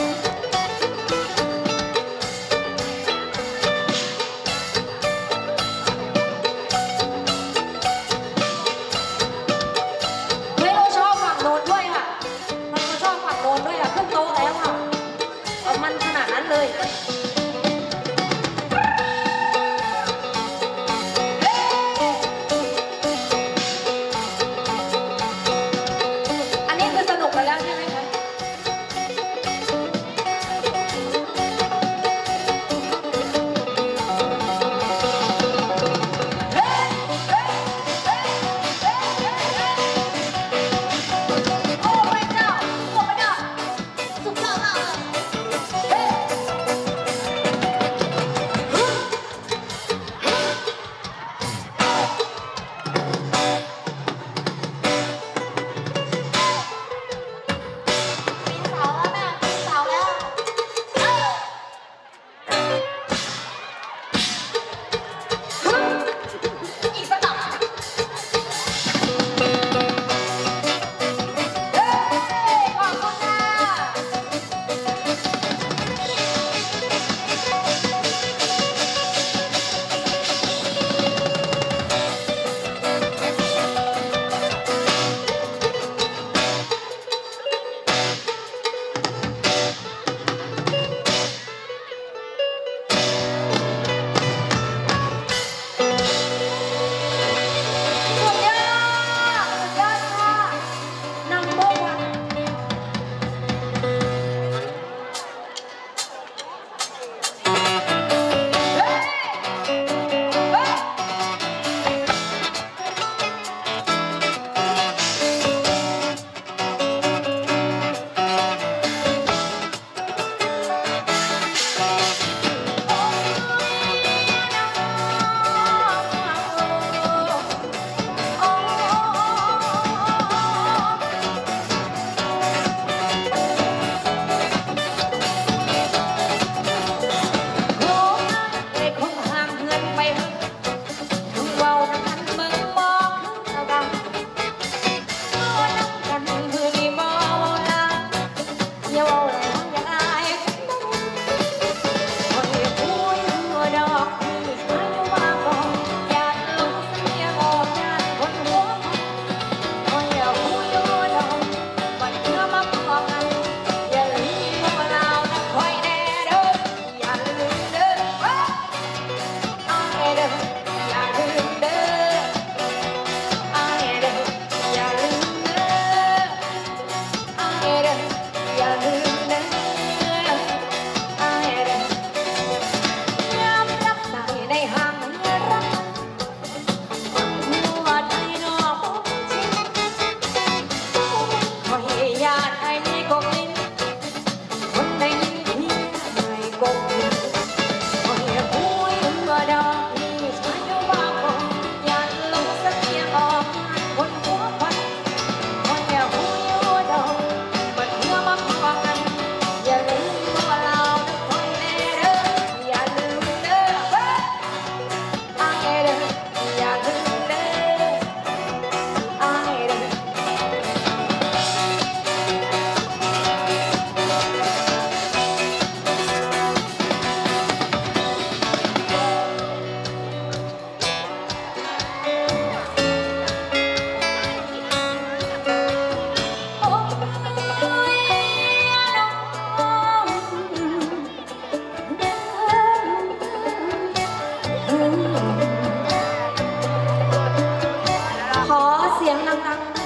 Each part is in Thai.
เอเสี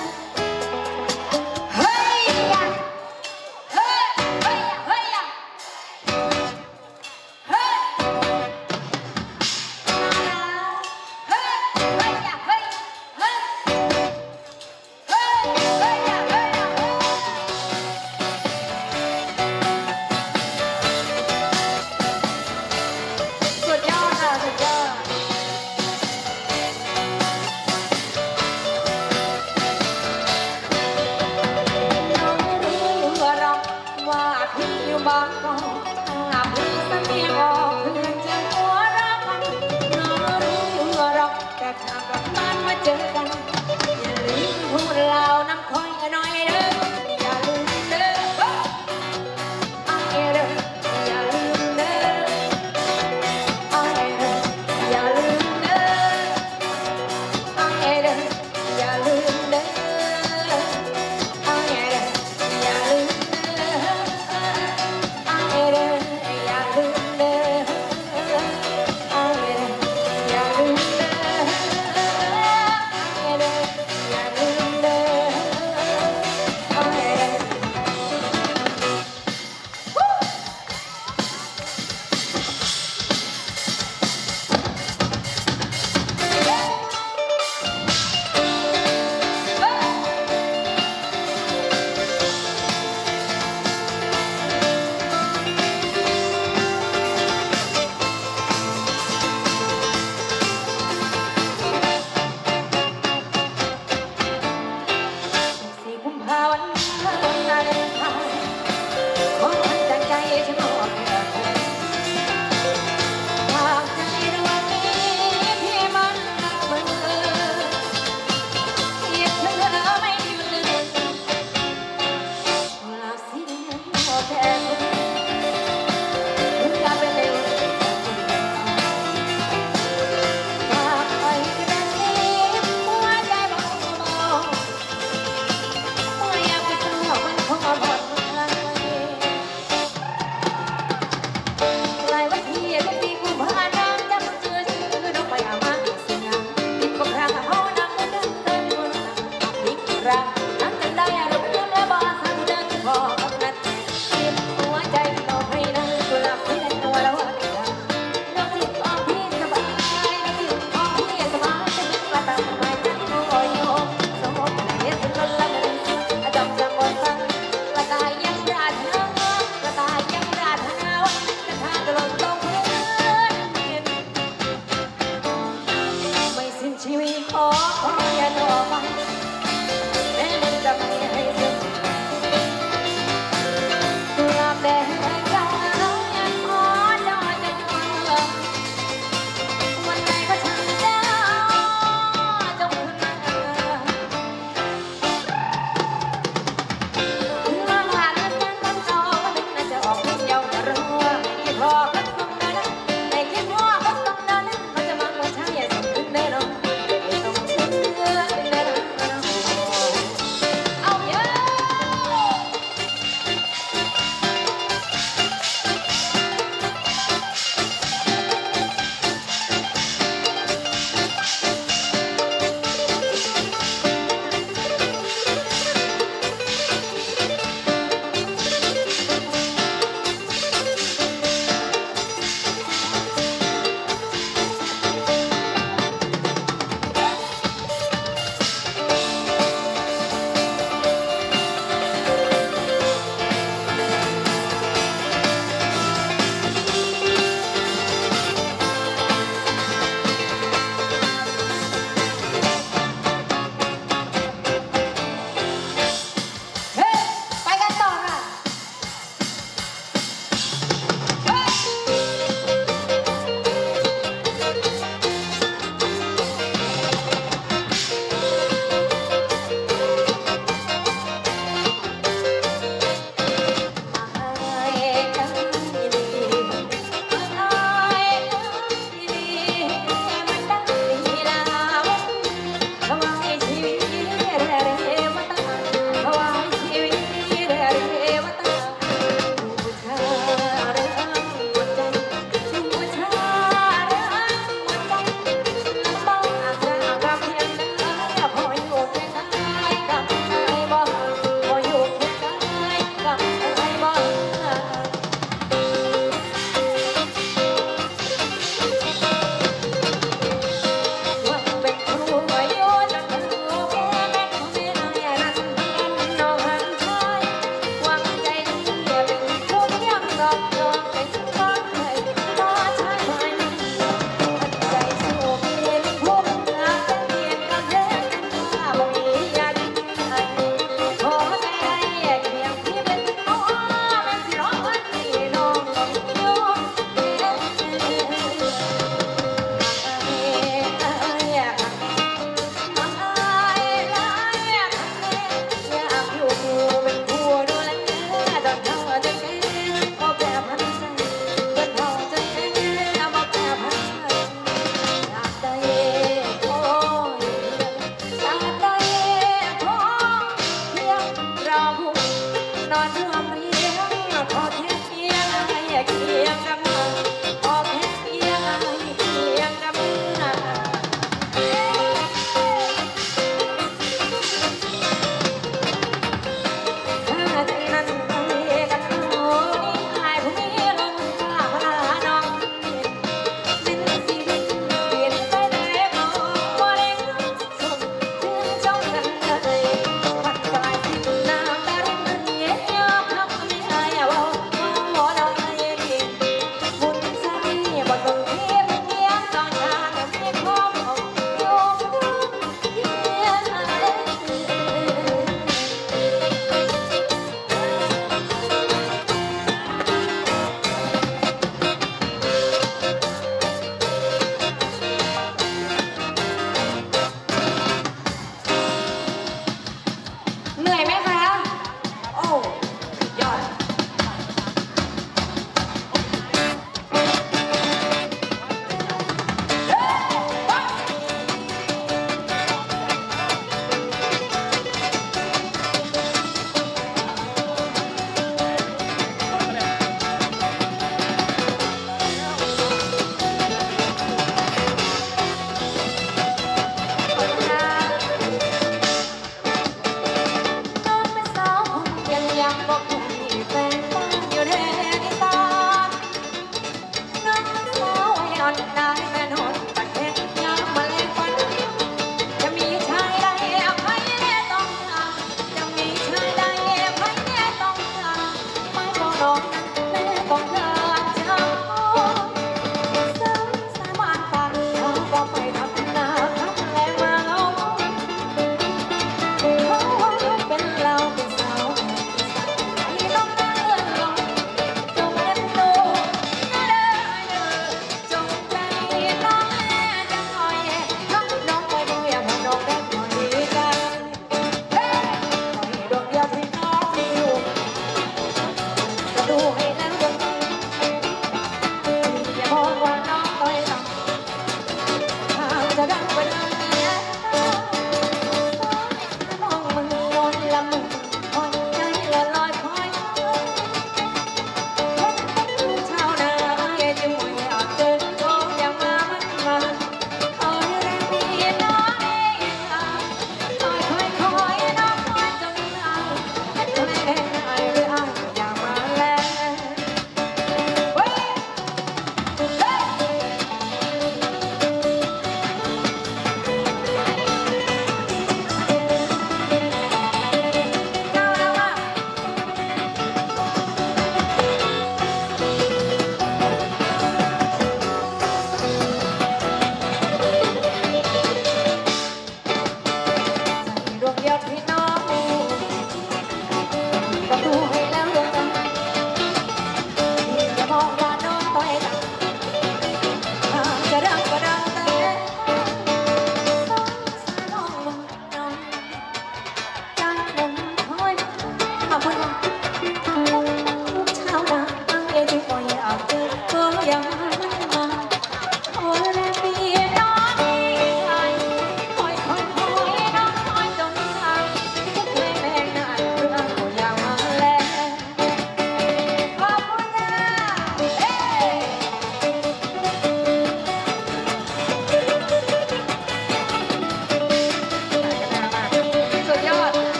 Ra.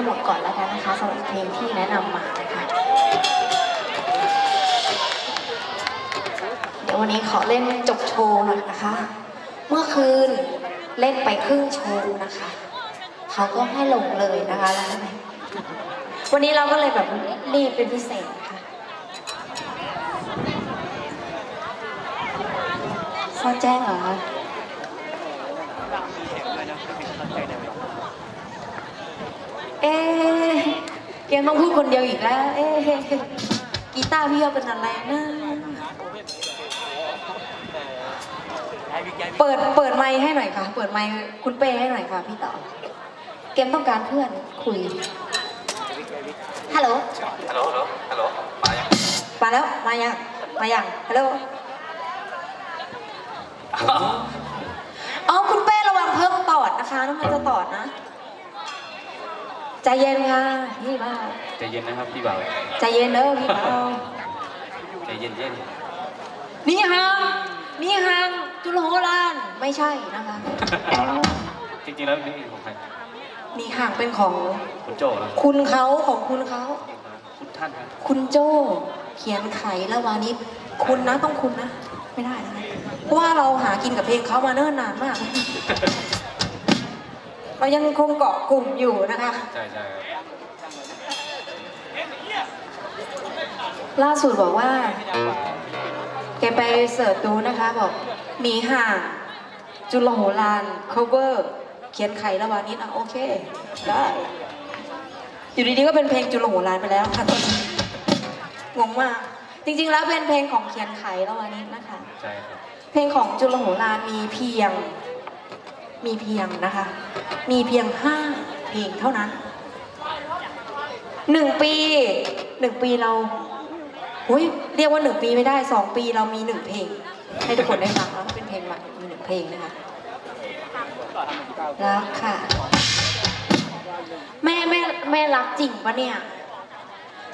ให้หมดก่อนแล้วกันนะคะสำหรับเพลงที่แนะนำมานะคะเดี๋ยววันนี้ขอเล่นจบโชว์หน่อยนะคะ เมื่อคืนเล่นไปครึ่งโชว์นะคะเขาก็ให้ลงเลยนะคะแล้วทำไมวันนี้เราก็เลยแบบรีบเป็นพิเศษค่ะซอแจ้งเหรอคะ เอ๊ะยังต้องพูดคนเดียวอีกแล้ว เอ๊ะกีตาร์พี่เอาเป็นอะไรนะ เปิดเปิดไมค์ให้หน่อยค่ะ เปิดไมค์คุณเป้ให้หน่อยค่ะพี่ต่อ เกมต้องการเพื่อนคุย ฮัลโหล ฮัลโหล ฮัลโหลฮัลโหลมายังมาแล้ว มายัง มายัง ฮัลโหล อ๋อ คุณเป้ระวังเพิ่มตอดนะคะน้องมันจะตอดนะ ใจเย็นค่ะพี่บ้าใจเย็นนะครับพี่บ่าวใจเย็นเด้อพี่เบาใจเย็นเย็นนี่ฮังนี่ฮังจุลโหรานไม่ใช่นะคะ จริงๆแล้วนี่ของใครนี่ฮังเป็นของคุณโจ้เหรอคุณเขาของคุณเขา คุณท่านครับคุณโจ้เขียนไขแล้ววานิดคุณนะต้องคุณนะ ไม่ได้นะคะเพราะว่าเราหากินกับเพลงเขามาเนิ่นนานมาก เรายังคงเกาะกลุ่มอยู่นะคะ ใช่ใช่ครับล่าสุดบอกว่า แกไปเสิร์ชดูนะคะ บอกหนีห่างจุลโหราน cover เขียนไขระหว่างนี้อะโอเค ได้ อยู่ดีๆก็เป็นเพลงจุลโหรานไปแล้วค่ะตอนนี้งงมาก จริงๆแล้วเป็นเพลงของเขียนไขระหว่างนี้นะคะ ใช่ครับเพลงของจุลโหรานมีเพียง มีเพียงนะคะ มีเพียงห้าเพลงเท่านั้นหนึ่งปีหนึ่งปีเราหุยเรียกว่าหนึ่งปีไม่ได้สองปีเรามีหนึ่งเพลง ให้ทุกคนได้ฟังแล้วเป็นเพลงใหม่มีหนึ่งเพลงนะคะรักค่ะ แม่แม่แม่รักจริงปะเนี่ย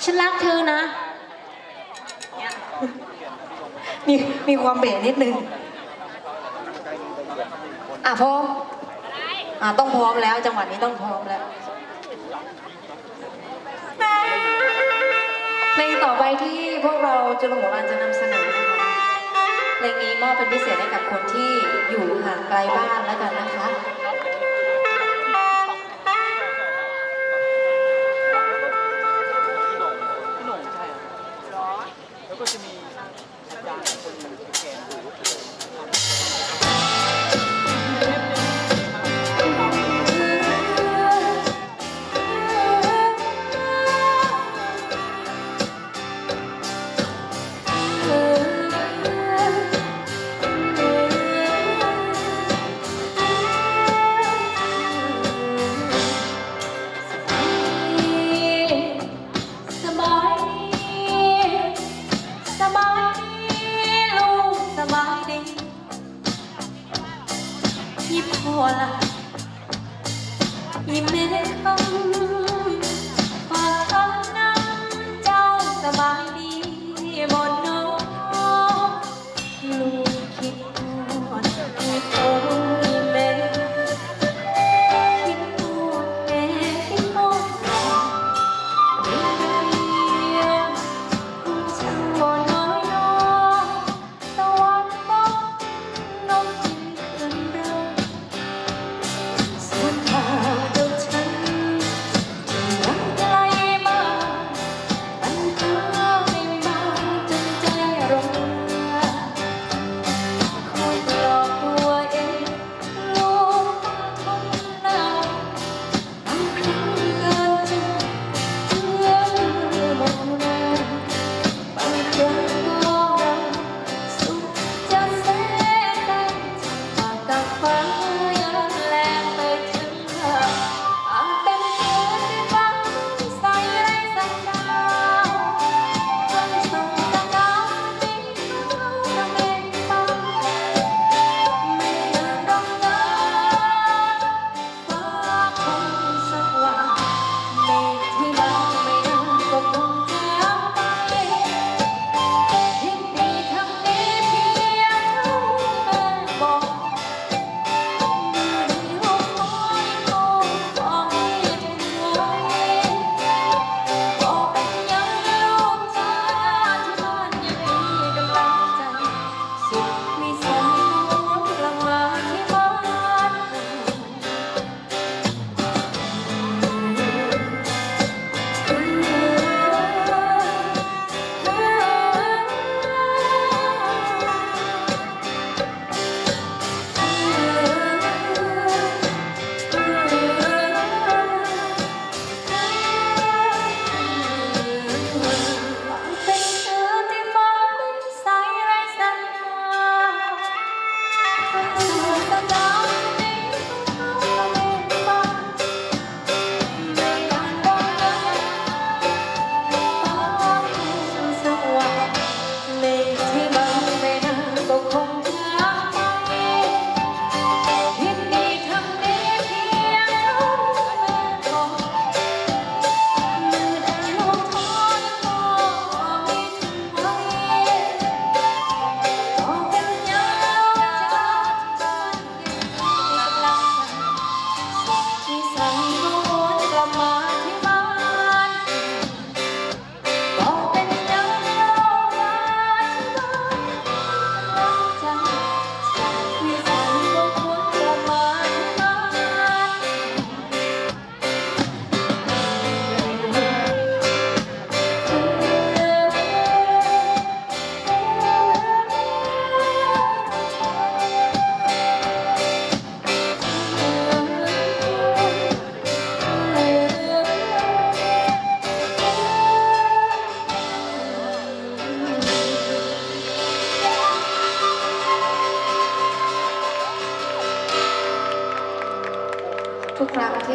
ฉันรักเธอนะ มีมีความเบรนิดนึง อะพร้อมอะต้องพร้อมแล้ว จังหวะนี้ต้องพร้อมแล้วเพลงต่อไปที่พวกเราจุลหัวรันจะนำเสนอนะคะเพลงนี้มอบเป็นพิเศษให้กับคนที่อยู่ห่างไกลบ้านแล้วกันนะคะ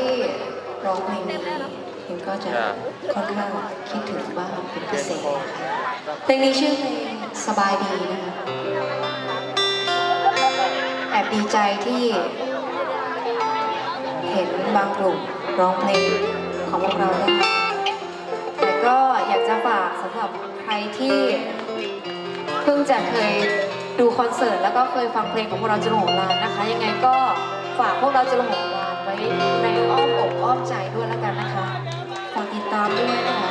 รั้งที่ร้องเพลงนี้เห็นก็จะค่อนข้างคิดถึงบ้างเป็นพิเศษนะคะเพลงนี้ชื่อเพลงสบายดีนะคะแอบดีใจที่เห็นบางกลุ่มร้องเพลงของพวกเราได้แต่ก็อยากจะฝากสำหรับใครที่เพิ่งจะเคยดูคอนเสิร์ตแล้วก็เคยฟังเพลงของพวกเราจะลงลานนะคะ ยังไงก็ฝากพวกเราจะลงลานไว้ ในอ้อมอกอ้อมใจด้วยแล้วกันนะคะฝากติดตามด้วยนะคะ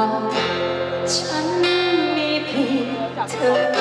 ว่า ฉันมีเพียงเธอ